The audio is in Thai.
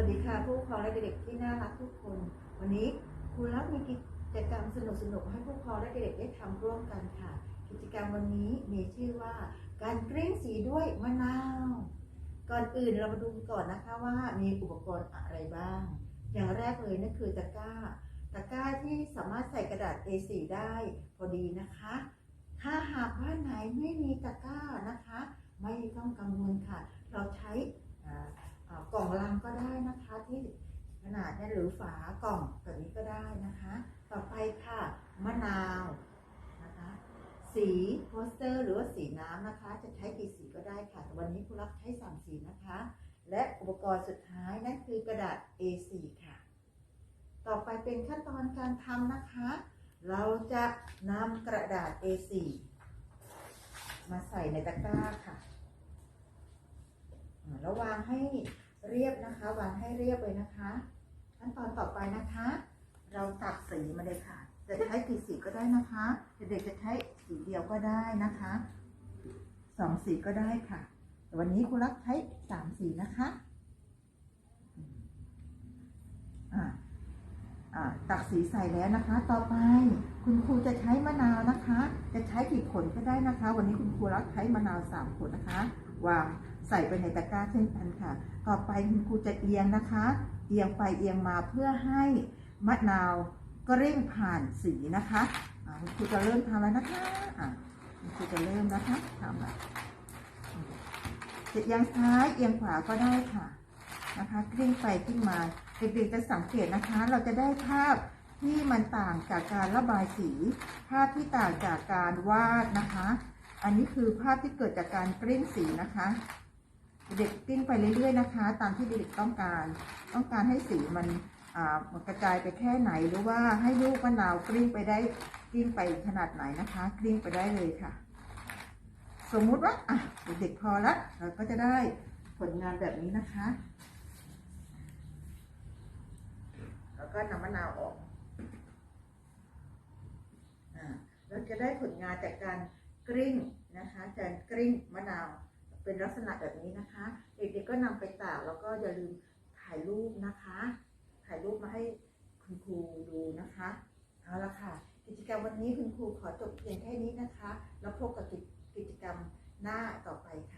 วัสดีค่ะผู้ครองและเด็กที่น่ารักทุกคน วันนี้ครูรับมีกิจกรรมสนุกๆให้ผู้ปกครองและเด็กได้ทำร่วมกันค่ะ กิจกรรมวันนี้มีชื่อว่า การกริ้งสีด้วยมะนาว ก่อนอื่นเรามาดูก่อนนะคะว่ามีอุปกรณ์อะไรบ้าง อย่างแรกเลยนั่นคือตะกร้า ตะกร้าที่สามารถใส่กระดาษ A4 ได้พอดีนะคะ ถ้าหากว่าไหนไม่มีตะกร้านะคะ ไม่ต้องกังวลค่ะ เราใช้ ลังก็ได้นะคะที่ขนาดเนี้หรือฝากล่องแบบนี้ก็ได้นะคะ ต่อไปค่ะมะนาวนะคะสีโปสเตอร์หรือว่าสีน้ำนะคะ จะใช้กี่สีก็ได้ค่ะแต่วันนี้คุณรักใช้สามสีนะคะ และอุปกรณ์สุดท้ายนั่นคือกระดาษ A4 ค่ะ ต่อไปเป็นขั้นตอนการทำนะคะ เราจะนำกระดาษ A4 มาใส่ในตะกร้าค่ะแล้ววางให้ เรียบนะคะวางให้เรียบเลยนะคะ ขั้นตอนต่อไปนะคะ เราตักสีมาเลยค่ะ จะใช้กี่สีก็ได้นะคะเด็กๆจะใช้สีเดียวก็ได้นะคะสองสีก็ได้ค่ะแต่วันนี้คุณรักใช้สามสีนะคะอ่าอ่าตักสีใส่แล้วนะคะ ต่อไปคุณครูจะใช้มะนาวนะคะ จะใช้กี่ผลก็ได้นะคะ วันนี้คุณครูรักใช้มะนาวสามผลนะคะ วาง ใส่ไปในตะกร้าเช่นกันค่ะ ต่อไปคุณครูจะเอียงนะคะ เอียงไปเอียงมาเพื่อให้มะนาวกริ่งผ่านสีนะคะคุณครูจะเริ่มทำแล้วนะคะคุณครูจะเริ่มนะคะทำแล้วจะเอียงซ้ายเอียงขวาก็ได้ค่ะนะคะกลิ้งไปกลิ้งมาเด็กๆจะสังเกตนะคะ เราจะได้ภาพที่มันต่างจากการระบายสี ภาพที่ต่างจากการวาดนะคะ อันนี้คือภาพที่เกิดจากการกลิ้งสีนะคะ เด็กกลิ้งไปเรื่อยๆนะคะ ตามที่เด็กต้องการ ต้องการให้สีมันกระจายไปแค่ไหนหรือว่าให้ลูกมะนาวกลิ้งไปได้กลิ้งไปขนาดไหนนะคะกลิ้งไปได้เลยค่ะ สมมุติว่าอะเด็กพอละเราก็จะได้ผลงานแบบนี้นะคะ แล้วก็นำมะนาวออกอ่าเราจะได้ผลงานจากการกลิ้งนะคะการกลิ้งมะนาว เป็นลักษณะแบบนี้นะคะ เด็กๆก็นำไปตากแล้วก็อย่าลืมถ่ายรูปนะคะ ถ่ายรูปมาให้คุณครูดูนะคะเอาละค่ะ กิจกรรมวันนี้คุณครูขอจบเพียงแค่นี้นะคะ แล้วพบกับกิจกิจกรรมหน้าต่อไปค่ะ